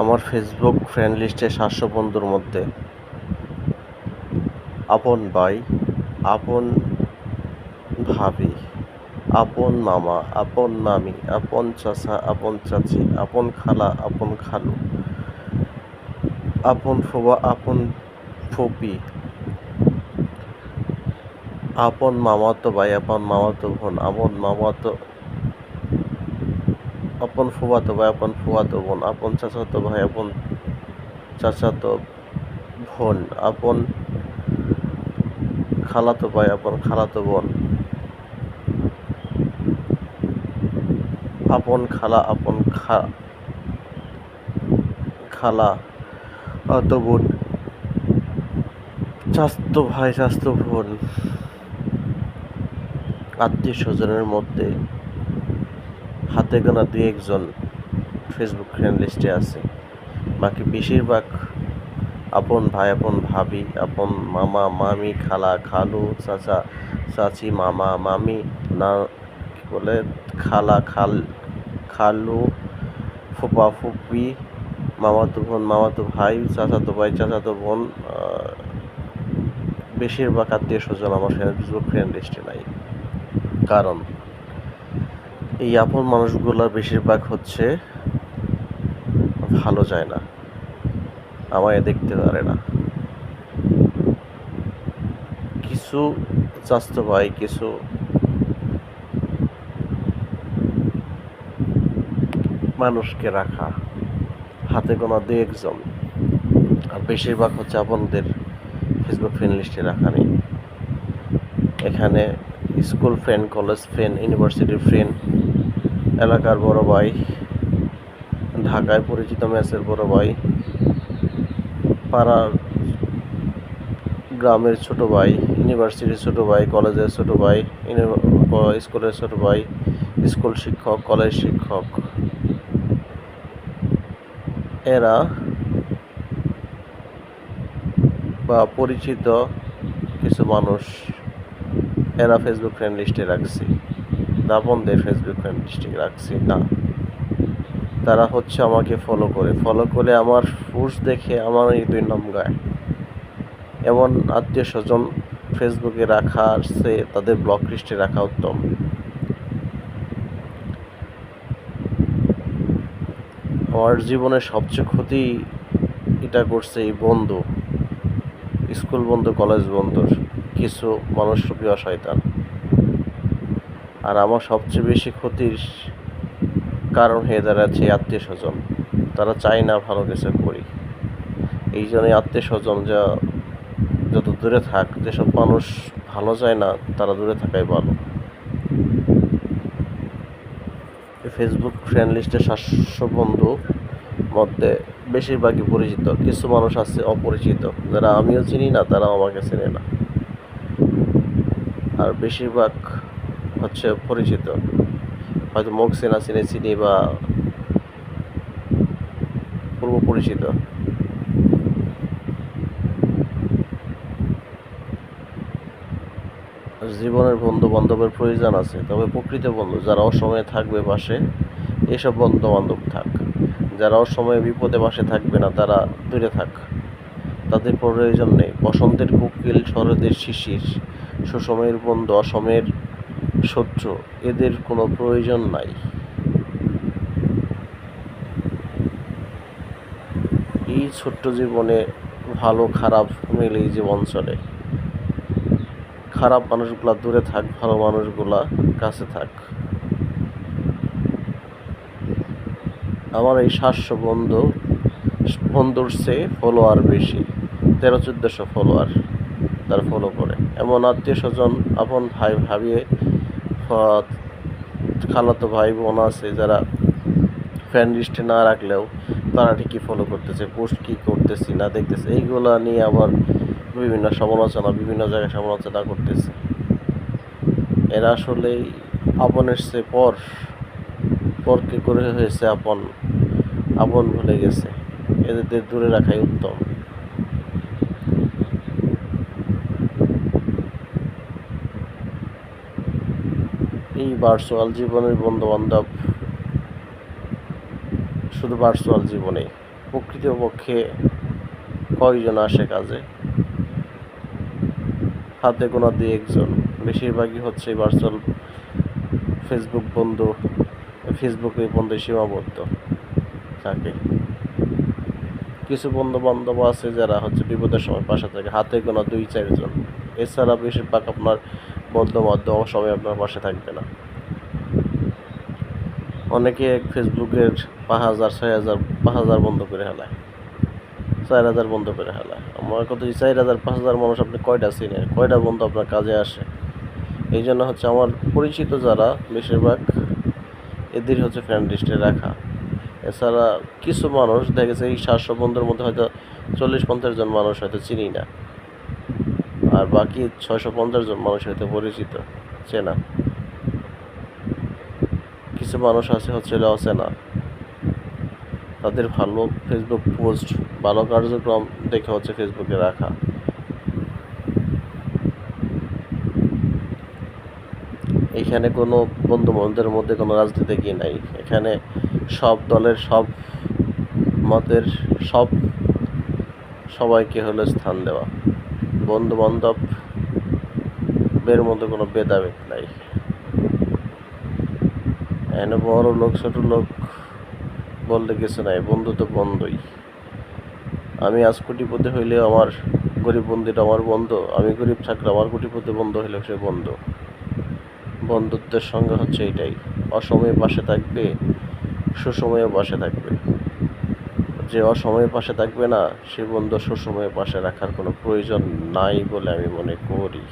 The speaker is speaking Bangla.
আমার ফেসবুক ফ্রেন্ড লিস্টে সাতশো বন্ধুর মধ্যে আপন ভাই, আপন ভাবি, আপন মামা, আপন মামি, আপন চাচা, আপন চাচি, আপন খালা, আপন খালু, আপন ফোবা আপন ফুপি, আপন মামাতো ভাই, আপন মামাতো বোন, আপন মামাতো আপন ফুফাতো ভাই, আপন ফুফাতো বোন, আপন চাচাতো ভাই, আপন চাচাতো বোন, আপন খালাতো ভাই, আপন খালাতো বোন। আপন খালা, আপন খা, খালা তো বোন চাস্তো ভাই চাস্তো বোন। আত্মীয় স্বজনের মধ্যে হাতে গোনা দুই একজন ফেসবুক ফ্রেন্ড লিস্টে আছে। বাকি বেশিরভাগ আপন ভাই, আপন ভাবি, আপন মামা, মামি, খালা, খালু, চাচা, চাচি, মামা, মামি, না, কি বলে, খালা, খাল, খালু, ফুপা, ফুপি মামা মামাতো বোন, মামাতো ভাই, চাচাতো ভাই, চাচাতো বোন বেশিরভাগ আত্মীয় স্বজন আমার ফেসবুক ফ্রেন্ড লিস্টে নাই। কারণ এই আপন মানুষগুলোর বেশিরভাগ হচ্ছে ভালো যায় না। আমায় দেখতে পারে না। কিছু চাস্তো ভাই কিছু মানুষকে রাখা। হাতে গোনা দু একজন। আর বেশিরভাগ হচ্ছে আপনাদের ফেসবুক ফ্রেন্ড লিস্টে রাখা নেই। এখানে স্কুল ফ্রেন্ড কলেজ ফ্রেন্ড ইউনিভার্সিটির ফ্রেন্ড এলাকার বড় ভাই, ঢাকায় পরিচিত ম্যাচের বড় ভাই, পাড়ার গ্রামের ছোট ভাই, ইউনিভার্সিটির ছোট ভাই, কলেজের ছোট ভাই স্কুলের ছোট ভাই, স্কুল শিক্ষক, কলেজ শিক্ষক। এরা বা পরিচিত কিছু মানুষ এরা ফেসবুক ফ্রেন্ড লিস্টে রাখছি। দাপনদের ফেসবুক ফ্রেন্ড লিস্টে রাখছি, না। তারা হচ্ছে আমাকে ফলো করে। ফলো করে আমার পোস্ট দেখে আমার এই দুই নাম গায় এমন আত্মীয় স্বজন ফেসবুকে রাখা আসছে, তাদের ব্লক লিস্টে রাখা উত্তম। আমার জীবনের সবচেয়ে ক্ষতি এটা করছে এই বন্ধু, স্কুল বন্ধু কলেজ বন্ধুর, কিছু মানুষ রূপী শয়তান। আর আমার সবচেয়ে বেশি ক্ষতির কারণ হয়ে দাঁড়াচ্ছে আত্মীয় স্বজন। তারা চায় না ভালো কিছু করি। এই জন্যই আত্মীয় স্বজন যা যত দূরে থাক, যেসব মানুষ ভালো যায় না, তারা দূরে থাকাই ভালো। ফেসবুক ফ্রেন্ড লিস্টে সাতশো বন্ধু মধ্যে বেশিরভাগই পরিচিত। কিছু মানুষ আছে অপরিচিত, যারা আমিও চিনি না, তারাও আমাকে চেনে না। আর বেশিরভাগ হচ্ছে পরিচিত। হয়তো মুখ চেনা চিনে বা পূর্ব পরিচিত। জীবনের বন্ধু বান্ধবের প্রয়োজন আছে, তবে প্রকৃত বন্ধু, যারা অসময়ে থাকবে পাশে, এসব বন্ধু বান্ধব থাক। যারা অসময়ে বিপদে পাশে থাকবে না, তারা দূরে থাক। তাদের প্রয়োজন নেই। বসন্তের কোকিল শরদের শিশির, সুসময়ের বন্ধু, অসময়ের শত্রু, এদের কোনো প্রয়োজন নাই। এই ছোট্ট জীবনে ভালো, খারাপ মিলেই জীবন চলে। খারাপ মানুষগুলা দূরে থাক, ভালো মানুষগুলা কাছে থাক। আমার এই সাতশো বন্ধু, বন্ধুর চেয়ে ফলোয়ার বেশি। তেরো, চোদ্দোশো ফলোয়ার তার ফলো করে। এমন আত্মীয় স্বজন আপন ভাই ভাবিয়ে ফ- খালাতো ভাই বোন আছে যারা ফ্রেন্ড লিস্টে না রাখলেও তারা ঠিকই ফলো করতেছে পোস্ট কী করতেছি, না দেখতেছে, এইগুলা নিয়ে আবার বিভিন্ন সমালোচনা, বিভিন্ন জায়গায় সমালোচনা করতেছে। এরা আসলেই আপনের সে পর পরকে করে হয়েছে আপন আপন ভুলে গেছে। এদের দূরে রাখাই উত্তম। ভার্চুয়াল জীবনের বন্ধু বান্ধব শুধু ভার্চুয়াল জীবনে, প্রকৃতপক্ষে কয়জন আসে কাজে? হাতে গোনা দুই একজন। বেশিরভাগই হচ্ছে ভার্চুয়াল ফেসবুক বন্ধু ফেসবুকে বন্ধু সীমাবদ্ধ থাকে। কিছু বন্ধু বান্ধব আছে যারা হচ্ছে বিপদের সময় পাশে থাকে হাতে গোনা দুই চারজন। এছাড়া বেশিরভাগ আপনার বন্ধু মাধ্যম সময় আপনার পাশে থাকবে না। অনেকে ফেসবুকের পাঁচ হাজার, ছয় হাজার, পাঁচ হাজার বন্ধ করে হেলায় চার হাজার বন্ধ করে হেলায় আমার কথা চার হাজার, পাঁচ হাজার মানুষ আপনি কয়টা চিনেন? কয়টা বন্ধু আপনার কাজে আসে? এই জন্য হচ্ছে আমার পরিচিত যারা বেশিরভাগ এদের হচ্ছে ফ্রেন্ড লিস্টে রাখা। এছাড়া কিছু মানুষ দেখেছে এই সাতশো বন্ধুর মধ্যে হয়তো চল্লিশ, পঞ্চাশ জন মানুষ হয়তো চিনি না। আর বাকি ছয়শো পঞ্চাশ জন মানুষ হয়তো পরিচিত, চেনা। কিছু মানুষ আছে হচ্ছে অচেনা। তাদের ভালো ফেসবুক পোস্ট ভালো কার্যক্রম দেখে হচ্ছে ফেসবুকে রাখা। এখানে কোনো বন্ধু বান্ধবের মধ্যে কোনো রাজনীতি কি নাই। এখানে সব দলের সব মতের সব সবাইকে হলো স্থান দেওয়া। বন্ধু বান্ধব বের মধ্যে কোনো ভেদাভেদ নাই। এখানে বড় লোক, ছোট লোক বলতে কিছু নাই, বন্ধু তো বন্ধুই। আমি আজ কোটিপতি হইলে আমার গরিব বন্ধুটা আমার বন্ধু, আমি গরিব থাকলে আমার কোটিপতি বন্ধু হইলে সে বন্ধু। বন্ধুত্বের সঙ্গে হচ্ছে এটাই, অসময়ে পাশে থাকবে সুসময়ে পাশে থাকবে। যে অসময়ের পাশে থাকবে না, সে বন্ধু সুসময়ের পাশে রাখার কোনো প্রয়োজন নাই বলে আমি মনে করি।